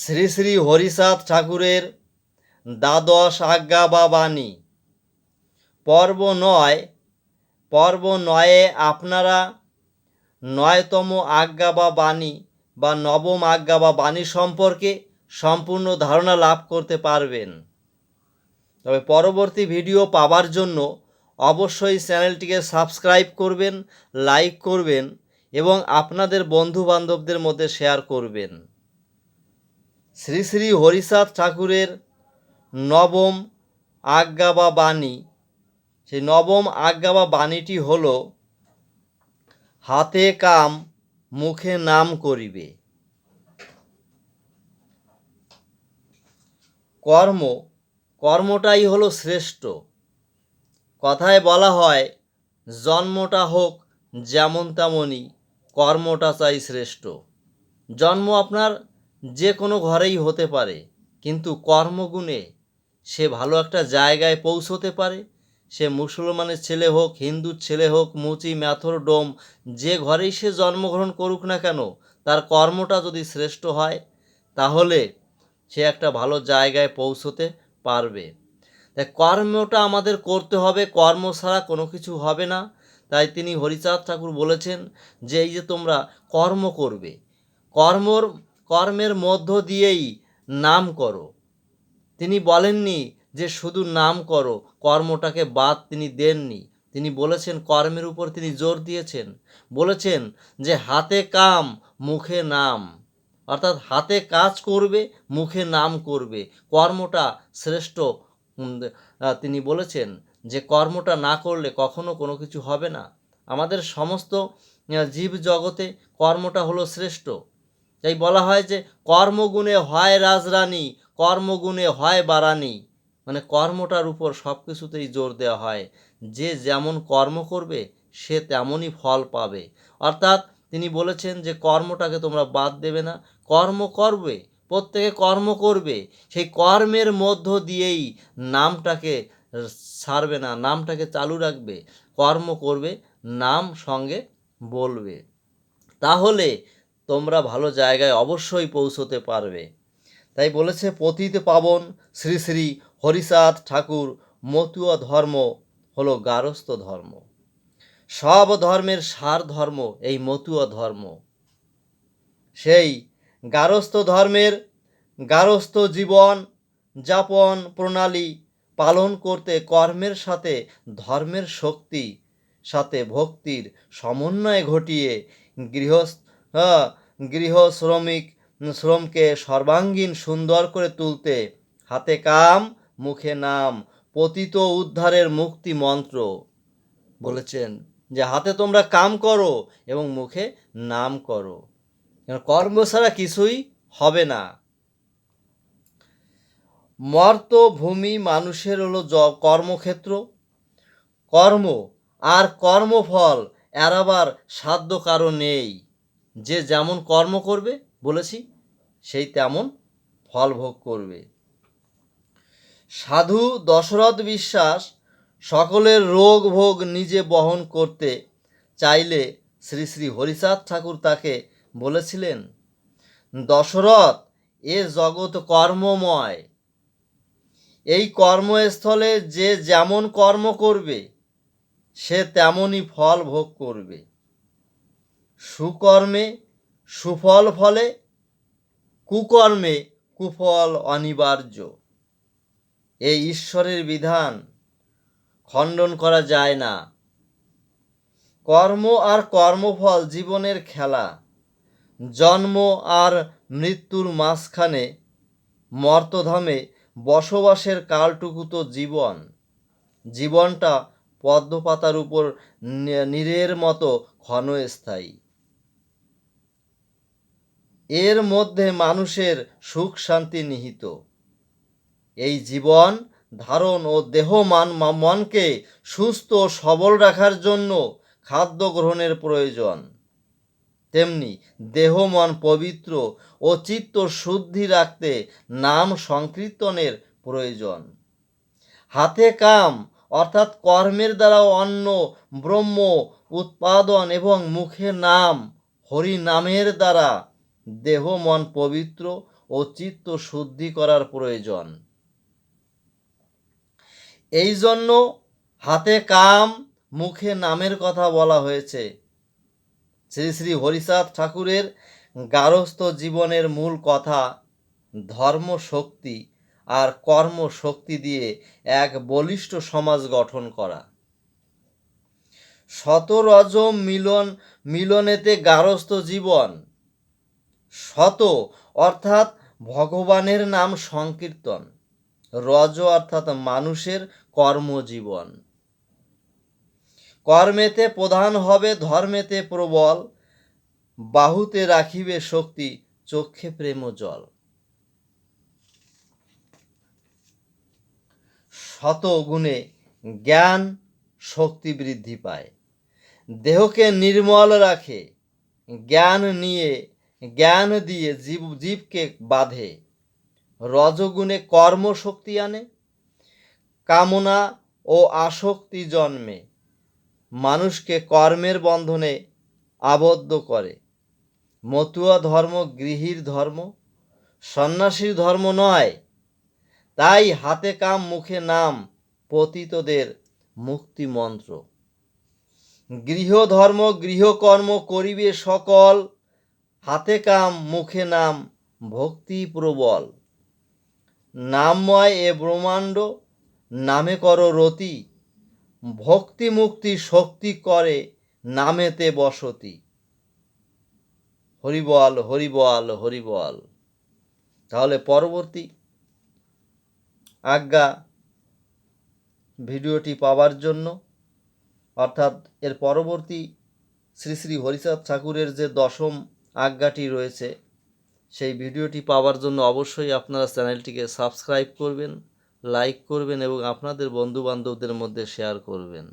শ্রী শ্রী হরিচাঁদ ঠাকুরের দ্বাদশ আজ্ঞা বা বাণী। পর্ব নয়, পর্ব নয়ে আপনারা নয়তম আজ্ঞা বা বাণী বা নবম আজ্ঞা বা বাণী সম্পর্কে সম্পূর্ণ ধারণা লাভ করতে পারবেন। তবে পরবর্তী ভিডিও পাওয়ার জন্য অবশ্যই চ্যানেলটিকে সাবস্ক্রাইব করবেন, লাইক করবেন এবং আপনাদের বন্ধু বান্ধবদের মধ্যে শেয়ার করবেন। শ্রী শ্রী হরিচাঁদ ঠাকুরের নবম আজ্ঞা বা বাণী। সেই নবম আজ্ঞা বা বাণীটি হল, হাতে কাম, মুখে নাম করিবে। কর্ম, কর্মটাই হলো শ্রেষ্ঠ। কথায় বলা হয়, জন্মটা হোক যেমন তেমনই, কর্মটা চাই শ্রেষ্ঠ। জন্ম আপনার যে কোনো ঘরেই হতে পারে, কিন্তু কর্মগুণে সে ভালো একটা জায়গায় পৌঁছতে পারে। সে মুসলমানের ছেলে হোক, হিন্দুর ছেলে হোক, মুচি, ম্যাথর, ডোম, যে ঘরেই সে জন্মগ্রহণ করুক না কেন, তার কর্মটা যদি শ্রেষ্ঠ হয়, তাহলে সে একটা ভালো জায়গায় পৌঁছতে পারবে। তাই কর্মটা আমাদের করতে হবে, কর্ম ছাড়া কোনো কিছু হবে না। তাই তিনি হরিচাঁদ ঠাকুর বলেছেন যে, এই যে তোমরা কর্ম করবে, কর্মর কর্মের মধ্য দিয়েই নাম করো। তিনি বলেননি যে শুধু নাম করো, কর্মটাকে বাদ তিনি দেননি। তিনি বলেছেন, কর্মের উপর তিনি জোর দিয়েছেন। বলেছেন যে, হাতে কাম, মুখে নাম। অর্থাৎ হাতে কাজ করবে, মুখে নাম করবে। কর্মটা শ্রেষ্ঠ। তিনি বলেছেন যে, কর্মটা না করলে কখনো কোনো কিছু হবে না। আমাদের সমস্ত জীব জগতে কর্মটা হলো শ্রেষ্ঠ। তাই বলা হয় যে কর্মগুণে হয় রাজরানী, কর্মগুণে হয় বারানী। মানে কর্মটার উপর সব কিছুতেই জোর দেওয়া হয়। যে যেমন কর্ম করবে, সে তেমনই ফল পাবে। অর্থাৎ তিনি বলেছেন যে কর্মটাকে তোমরা বাদ দেবে না। কর্ম করবে, প্রত্যেকে কর্ম করবে। সেই কর্মের মধ্য দিয়েই নামটাকে ছাড়বে না, নামটাকে চালু রাখবে। কর্ম করবে, নাম সঙ্গে বলবে। তাহলে তোমরা ভালো জায়গায় অবশ্যই পৌঁছতে পারবে। তাই বলেছে পতিত পাবন শ্রী শ্রী হরিচাঁদ ঠাকুর, মতুয়া ধর্ম হলো গারস্থ ধর্ম। সব ধর্মের সার ধর্ম এই মতুয়া ধর্ম। সেই গারস্থ ধর্মের গারস্থ জীবন যাপন প্রণালী পালন করতে কর্মের সাথে ধর্মের শক্তি, সাথে ভক্তির সমন্বয় ঘটিয়ে গৃহস্থ গৃহ শ্রমিক, শ্রমকে সর্বাঙ্গীন সুন্দর করে তুলতে হাতে কাম, মুখে নাম, পতিত উদ্ধারের মুক্তি মন্ত্র বলেছেন যে হাতে তোমরা কাম করো এবং মুখে নাম করো। কর্ম ছাড়া কিছুই হবে না। মর্ত ভূমি মানুষের হলো কর্মক্ষেত্র। কর্ম আর কর্মফল এড়াবার সাধ্য কারও নেই। যে যেমন কর্ম করবে, বলেছি, সেই তেমন ফল ভোগ করবে। সাধু দশরথ বিশ্বাস সকলের রোগ ভোগ নিজে বহন করতে চাইলে শ্রী শ্রী হরিচাঁদ ঠাকুর তাকে বলেছিলেন, দশরথ, এ জগৎ কর্মময়। এই কর্মস্থলে যে যেমন কর্ম করবে, সে তেমনই ফল ভোগ করবে। সুকর্মে সুফল ফলে, কুকর্মে কুফল অনিবার্য। এই ঈশ্বরের বিধান খণ্ডন করা যায় না। কর্ম আর কর্মফল জীবনের খেলা। জন্ম আর মৃত্যুর মাঝখানে মর্তধামে বসবাসের কালটুকু তো জীবন। জীবনটা পদ্মপাতার উপর নীরের মতো ক্ষণস্থায়ী এর মধ্যে মানুষের সুখ শান্তি নিহিত। এই জীবন ধারণ ও দেহ মান মনকে সুস্থ ও সবল রাখার জন্য খাদ্য গ্রহণের প্রয়োজন। তেমনি দেহ মন পবিত্র ও চিত্ত শুদ্ধি রাখতে নাম সংকীর্তনের প্রয়োজন। হাতে কাম অর্থাৎ কর্মের দ্বারা অন্ন, ব্রহ্ম, উৎপাদন এবং মুখে নাম হরি নামের দ্বারা দেহ মন পবিত্র ও চিত্ত শুদ্ধি করার প্রয়োজন। এই জন্য হাতে কাম, মুখে নামের কথা বলা হয়েছে। শ্রী শ্রী হরিচাঁদ ঠাকুরের গারস্থ জীবনের মূল কথা ধর্ম শক্তি আর কর্ম শক্তি দিয়ে এক বলিষ্ঠ সমাজ গঠন করা। শত রজম মিলন, মিলনেতে গারস্থ জীবন। শত, অর্থাৎ ভগবানের নাম সংকীর্তন। রজ অর্থাৎ মানুষের কর্মজীবন। কর্মেতে প্রধান হবে, ধর্মেতে প্রবল, বাহুতে রাখিবে শক্তি, চক্ষে প্রেম জল। শত গুণে জ্ঞান শক্তি বৃদ্ধি পায়। দেহকে নির্মল রাখে। জ্ঞান নিয়ে জ্ঞান দিয়ে জীব, জীবকে বাঁধে। রজগুণে কর্মশক্তি আনে। কামনা ও আসক্তি জন্মে। মানুষকে কর্মের বন্ধনে আবদ্ধ করে। মতুয়া ধর্ম গৃহীর ধর্ম। সন্ন্যাসীর ধর্ম নয়। তাই হাতে কাম, মুখে নাম পতিতদের মুক্তি মন্ত্র। গৃহধর্ম গৃহকর্ম করিবে সকল হাতে কাম, মুখে নাম, ভক্তি প্রবল। নামময় এ ব্রহ্মাণ্ড, নামে কর রতি। ভক্তি মুক্তি শক্তি করে, নামেতে বসতি। হরিবল হরিবল হরিবল। তাহলে পরবর্তী আজ্ঞা ভিডিওটি পাওয়ার জন্য, অর্থাৎ এর পরবর্তী শ্রী শ্রী হরিচাঁদ ঠাকুরের যে দশম আজ্ঞাটি রয়েছে। সেই ভিডিওটি পাওয়ার জন্য অবশ্যই আপনারা চ্যানেলটিকে সাবস্ক্রাইব করবেন, লাইক করবেন এবং আপনাদের বন্ধুবান্ধবদের মধ্যে শেয়ার করবেন।